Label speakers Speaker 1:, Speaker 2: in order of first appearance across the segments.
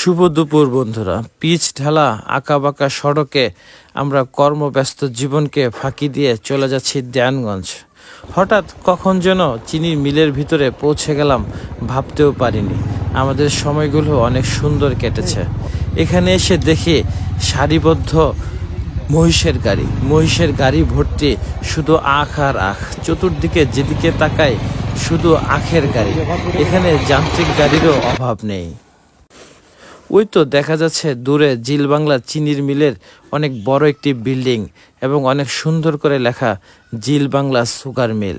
Speaker 1: শুভ দুপুর, বন্ধুরা। পিচ ঢালা, আঁকাবাঁকা সড়কে আমরা কর্মব্যস্ত জীবনকে ফাঁকি দিয়ে চলে যাচ্ছি দেয়ানগঞ্জ হঠাৎ কখন যেন চিনির মিলের ভিতরে পৌঁছে গেলাম, ভাবতেও পারিনি। আমাদের সময়গুলো অনেক সুন্দর কেটেছে। এখানে এসে দেখি সারিবদ্ধ মহিষের গাড়ি। মহিষের গাড়ি ভর্তি শুধু আখ আর আখ। চতুর্দিকে যেদিকে তাকাই, শুধু আখের গাড়ি। এখানে যান্ত্রিক গাড়িরও অভাব নেই। ওই তো দেখা যাচ্ছে দূরে জিল বাংলা চিনির মিলের অনেক বড় একটি বিল্ডিং এবং অনেক সুন্দর করে লেখা জিল বাংলা সুগার মিল।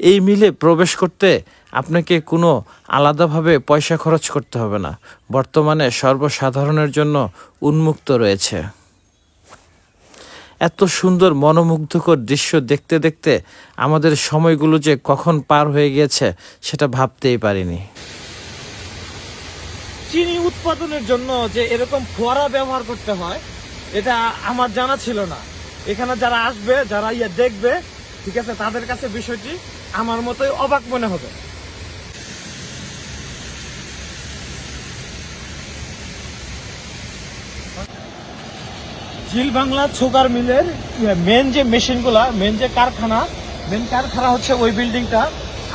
Speaker 1: এই মিলে প্রবেশ করতে আপনাকে কোনো আলাদাভাবে পয়সা খরচ করতে হবে না। বর্তমানে সর্বসাধারণের জন্য উন্মুক্ত রয়েছে। এত সুন্দর মনোমুগ্ধকর দৃশ্য দেখতে দেখতে আমাদের সময়গুলো যে কখন পার হয়ে গিয়েছে সেটা ভাবতেই পারিনি।
Speaker 2: চিনি উৎপাদনের জন্য যে এরকম ফোয়ারা ব্যবহার করতে হয়, এটা আমার জানা ছিল না। এখানে যারা আসবে, যারা ইয়ে দেখবে, ঠিক আছে, তাদের কাছে বিষয়টি আমার মতোই অবাক মনে হবে। জিল বাংলা সুগার মিলের মেন যে মেশিনগুলা মেন যে কারখানা মেন কারখানা হচ্ছে ওই বিল্ডিংটা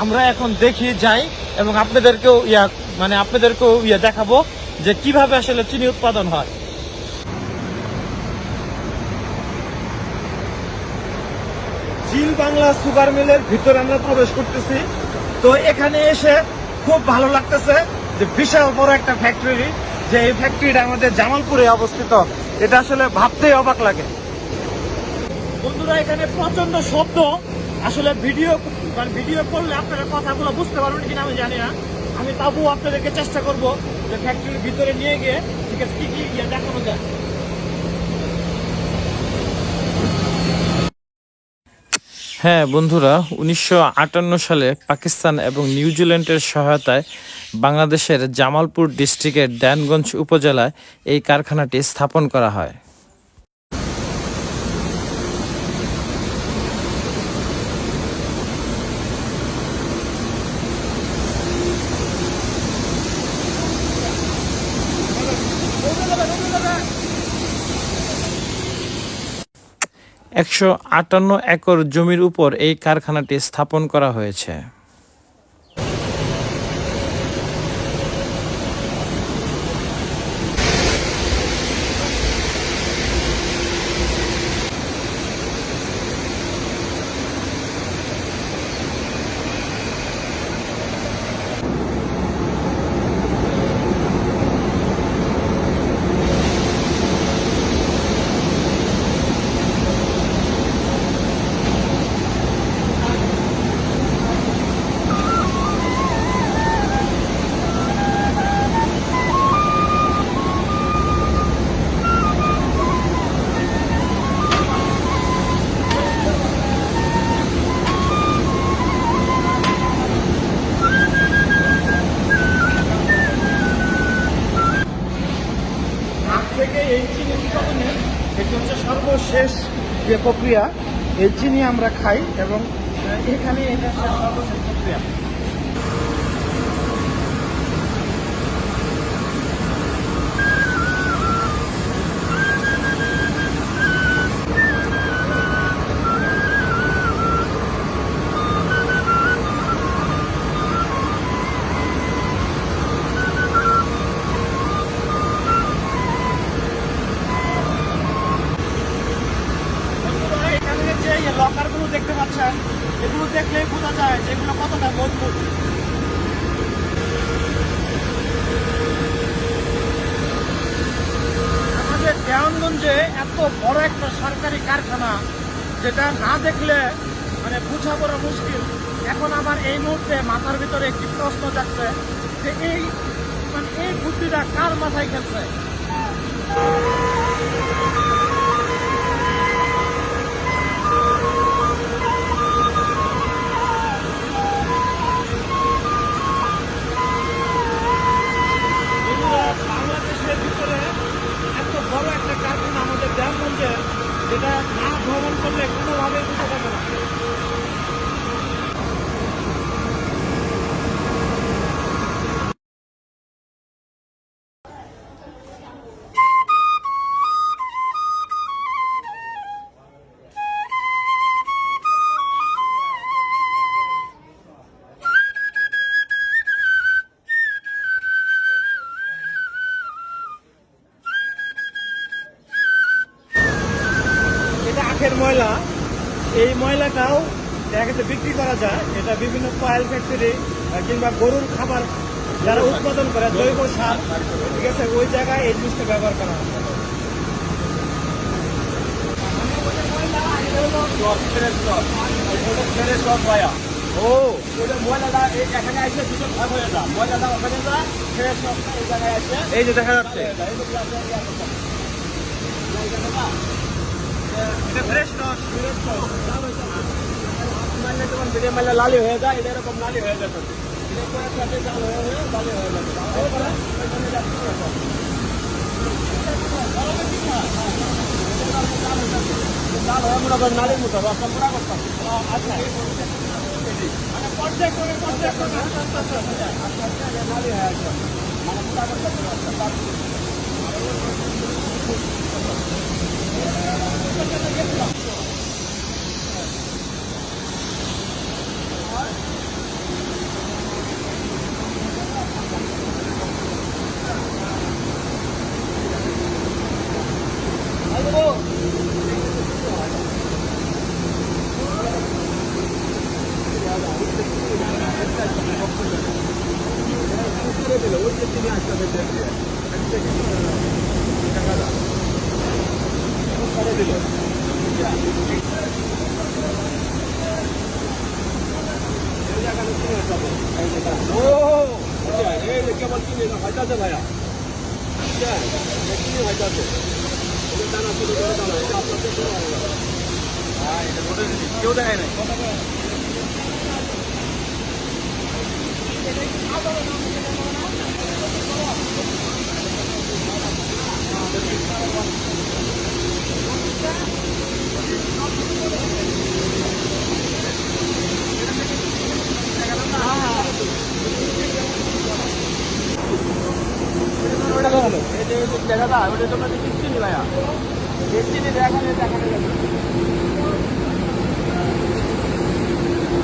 Speaker 2: আমরা এখন দেখি, যাই। এবং আপনাদেরকেও ইয়া মানে আপনাদেরকেও ইয়া দেখাবো যে কীভাবে আসলে চিনি উৎপাদন হয়। জিল বাংলা সুগার মিলের ভিতরে আমরা প্রবেশ করতেছি। তো এখানে এসে খুব ভালো লাগতেছে যে বিশাল বড় একটা ফ্যাক্টরি যে এই ফ্যাক্টরিটা আমাদের জামালপুরে অবস্থিত। এটা আসলে ভাবতেই অবাক লাগে। বন্ধুরা এখানে প্রচণ্ড শব্দ। আসলে ভিডিও মানে ভিডিও করলে আপনারা কথাগুলো বুঝতে পারবেন কিনা আমি জানি না। আমি তবুও আপনাদেরকে চেষ্টা করব যে ফ্যাক্টরির ভিতরে নিয়ে গিয়ে ঠিক আছে, কি কি ইয়ে দেখানো যায়।
Speaker 1: হ্যাঁ বন্ধুরা, উনিশশো আটান্ন সালে পাকিস্তান এবং নিউজিল্যান্ডের সহায়তায় বাংলাদেশের জামালপুর ডিস্ট্রিক্টের দেনগঞ্জ উপজেলায় এই কারখানাটি স্থাপন করা হয়। একশো আটান্ন একর জমির উপর এই কারখানাটি স্থাপন করা হয়েছে।
Speaker 2: যে প্রক্রিয়া এই চিনি আমরা খাই এবং এখানে এটা সর্বশেষ প্রক্রিয়া। লকারগুলো দেখতে পাচ্ছেন, এগুলো দেখলেই বোঝা যায় যে এগুলো কতটা মজবুত। আমাদের দেওয়ানগঞ্জে এত বড় একটা সরকারি কারখানা, যেটা না দেখলে মানে বোঝা বড় মুশকিল। এখন আমার এই মুহূর্তে মাথার ভিতরে একটি প্রশ্ন যাচ্ছে যে এই মানে এই বুদ্ধিটা কার মাথায় খেলছে বড় একটা কারণ আমাদের দেওয়ানগঞ্জে যেটা না ভ্রমণ করলে কোনোভাবে বুঝতে পারবে এই ময়লাটাও দেখা বিক্রি করা যায়। এটা বিভিন্ন কয়েল ফ্যাক্টরি কিংবা গরুর খাবার যারা উৎপাদন করে জৈব সার ঠিক আছে ওই জায়গায় এই জিনিসটা ব্যবহার করা হয়। ও
Speaker 3: ওটা ময়লাটা এখানে আসে দুটো ভাগ হয়ে যায়। ময়লাটা ওখানে যায় ফ্রেশ এই জায়গায় আসে
Speaker 2: এই যে দেখা যাচ্ছে। এটা ফ্রেশ রস
Speaker 3: মারলে তখন বিড়ে মারলে লালি হয়ে যায় এটা এরকম লালি হয়ে যাবে এটা করে সাথে জাল হয়ে হয়ে লালি হয়ে যাবে এরপরে ওইখানে যাচ্ছে এরকম। জাল হয়ে মনে করেন নালির মতো রসটা পুরা করতাম আচ্ছা মানে পর্যায় করে পর্যায় করে আস্তে আস্তে আস্তে আস্তে আস্তে আস্তে এটা নালি হয়ে আসবে মানে পুরা করতাম রসটা তারপরে ও আচ্ছা এই যে কেবল কিনে হয়তাছে ভাইয়া আচ্ছা এটা কিনে হয়তাছে এটা দানা ছোট ছোট দানা এটা আপনাদের ছোট হবে
Speaker 2: হ্যাঁ এটা বোধহয় কেউ দেখায় নাই
Speaker 3: ওটা দেখানো দেখা দা ওটা তোমরা দেখি চিনি ভাইয়া এই চিনি দেখানো দেখানো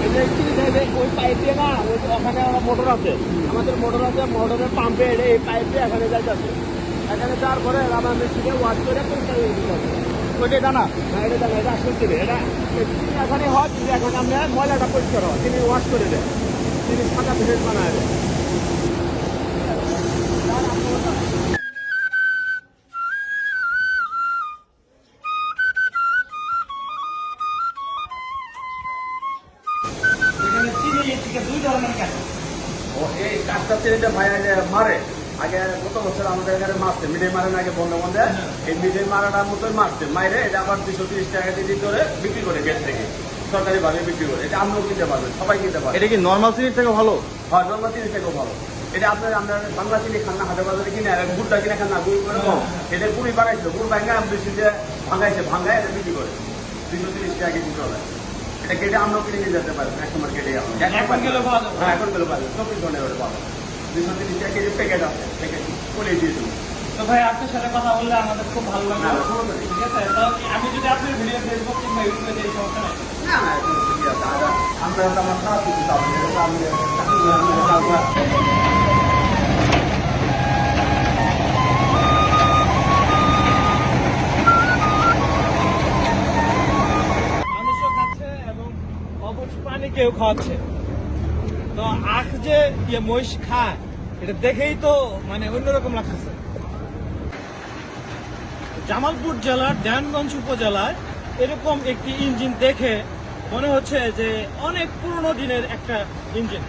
Speaker 3: এই যে চিনি দেখে ওই পাইপ দিয়ে না ওখানে মোটর আছে, আমাদের মোটর আছে, মোটরের পাম্পে এই পাইপ এখানে যাইতেছে। এখানে যাওয়ার পরে রাবার মেশিনে ওয়াশ করে পরিষ্কার করে দিতে হবে। ওইটা দানা না। এটা দানা এটা আসল চিনি এটা এখানে হয় চিনি এখন আমরা ময়লাটা পরিষ্কার হয় চিনি ওয়াশ করে দেয়। চিনি সাদা ফেস বানায় দেয়।
Speaker 2: এখানে চিনি থেকে দুই ধরনের কেন
Speaker 3: ও এই কাজটা চিনিটা ভাই মারে। আগে গত বছর আমাদের এখানে মারছে মিঠে মারে না আগে বন্ধ বন্ধে। এই মিঠে মারাটার মতোই মারছে। মাইরে এটা আবার দুশো তিরিশ টাকা কেজি করে বিক্রি করে গেট থেকে। সরকারি ভাবে বিক্রি করে। এটা আমরাও কিনতে পারবেন সবাই কিনতে পারবে।
Speaker 2: এটা কি নর্মাল চিনির থেকে ভালো?
Speaker 3: হয় নর্মাল চিনি থেকেও ভালো। এটা আপনার আপনার বাংলা চিনি খান না হাটে বাজারে কিনে আর গুড়টা কিনে খান না গুড় করে কম। এটা গুড়ি বানাইছে গুড় ভাঙা বেশি দিয়ে ভাঙাইছে ভাঙায় এটা বিক্রি করে। দুশো তিরিশ টাকা কেজি চলে। এটা কেটে আমরাও কিনে নিয়ে যেতে পারবেন এক নম্বর কেটে আমরা।
Speaker 2: এখন গেলে পাওয়া যাবে।
Speaker 3: হ্যাঁ এখন গেলে পাবেন চব্বিশ ঘন্টায় ওটা পাবেন দুশো তিরিশ টাকা কেজি প্যাকেট আছে প্যাকেট বলে দিয়ে দেবো।
Speaker 2: তো ভাই আপনার সাথে কথা বললে আমাদের খুব ভালো লাগল। ঠিক আছে আমি যদি আপনার ভিডিও ফেসবুক কিংবা ইউটিউবে দিই সমস্যা নেই।
Speaker 3: না না আমরা আমার খারাপ কিছু
Speaker 2: প্রাণীকেও খাওয়াচ্ছে। তো আখ যে ইয়ে মহিষ খায় এটা দেখেই তো মানে অন্যরকম লাগতেছে। জামালপুর জেলার দেয়ানগঞ্জ উপজেলায় এরকম একটি ইঞ্জিন দেখে মনে হচ্ছে যে অনেক পুরনো দিনের একটা ইঞ্জিন।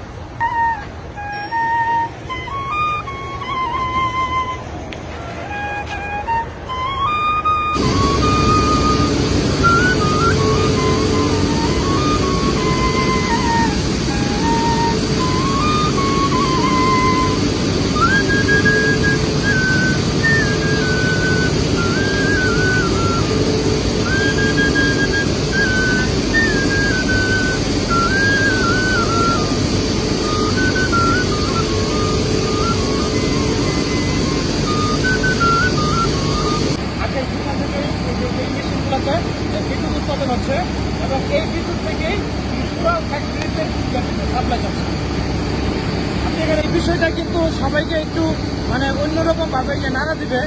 Speaker 2: বিষয়টা কিন্তু সবাইকে একটু মানে অন্যরকম ভাবে যে নাড়া দিবে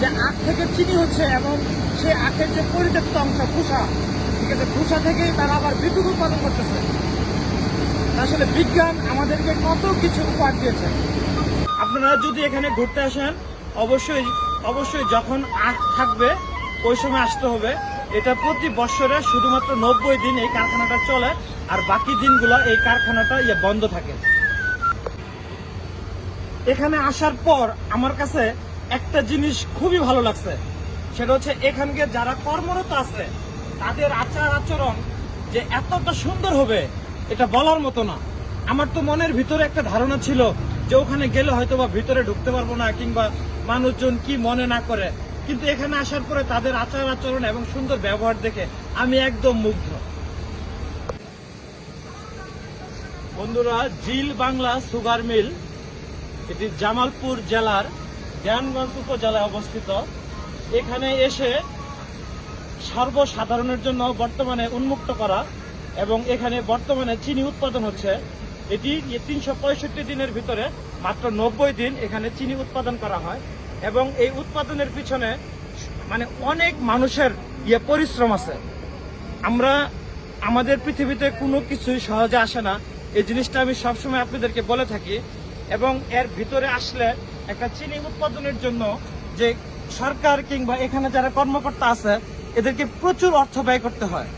Speaker 2: যে আখ থেকে চিনি হচ্ছে এবং সেই আখের যে পরিত্যক্ত অংশ, খোসা, ঠিক আছে? খোসা থেকেই তারা আবার বিদ্যুৎ উৎপাদন করতেছে। আসলে বিজ্ঞান আমাদেরকে কত কিছু উপহার দিয়েছে। আপনারা যদি এখানে ঘুরতে আসেন, অবশ্যই অবশ্যই যখন আখ থাকবে, ওই সময় আসতে হবে। এটা প্রতি বছরে শুধুমাত্র নব্বই দিন এই কারখানাটা চলে, আর বাকি দিনগুলো এই কারখানাটা ইয়ে বন্ধ থাকে। এখানে আসার পর আমার কাছে একটা জিনিস খুবই ভালো লাগছে। সেটা হচ্ছে এখানকার যারা কর্মরত আছে, তাদের আচার আচরণ যে এতটা সুন্দর হবে, এটা বলার মতো না। আমার তো মনের ভিতরে একটা ধারণা ছিল যে ওখানে গেলে হয়তো বা ভিতরে ঢুকতে পারব না কিংবা মানুষজন কি মনে না করে। কিন্তু এখানে আসার পরে তাদের আচার আচরণ এবং সুন্দর ব্যবহার দেখে আমি একদম মুগ্ধ। বন্ধুরা, জিল বাংলা সুগার মিল এটি জামালপুর জেলার জ্ঞানগঞ্জ উপজেলায় অবস্থিত। এখানে এসে সর্বসাধারণের জন্য বর্তমানে উন্মুক্ত করা এবং এখানে বর্তমানে চিনি উৎপাদন হচ্ছে। এটি তিনশো পঁয়ষট্টি দিনের ভিতরে মাত্র নব্বই দিন এখানে চিনি উৎপাদন করা হয় এবং এই উৎপাদনের পিছনে মানে অনেক মানুষের ইয়ে পরিশ্রম আছে। আমরা আমাদের পৃথিবীতে কোনো কিছুই সহজে আসে না। এই জিনিসটা আমি সবসময় আপনাদেরকে বলে থাকি। এবং এর ভিতরে আসলে একটা চিনি উৎপাদনের জন্য যে সরকার কিংবা এখানে যারা কর্মকর্তা আছে, এদেরকে প্রচুর অর্থ ব্যয় করতে হয়।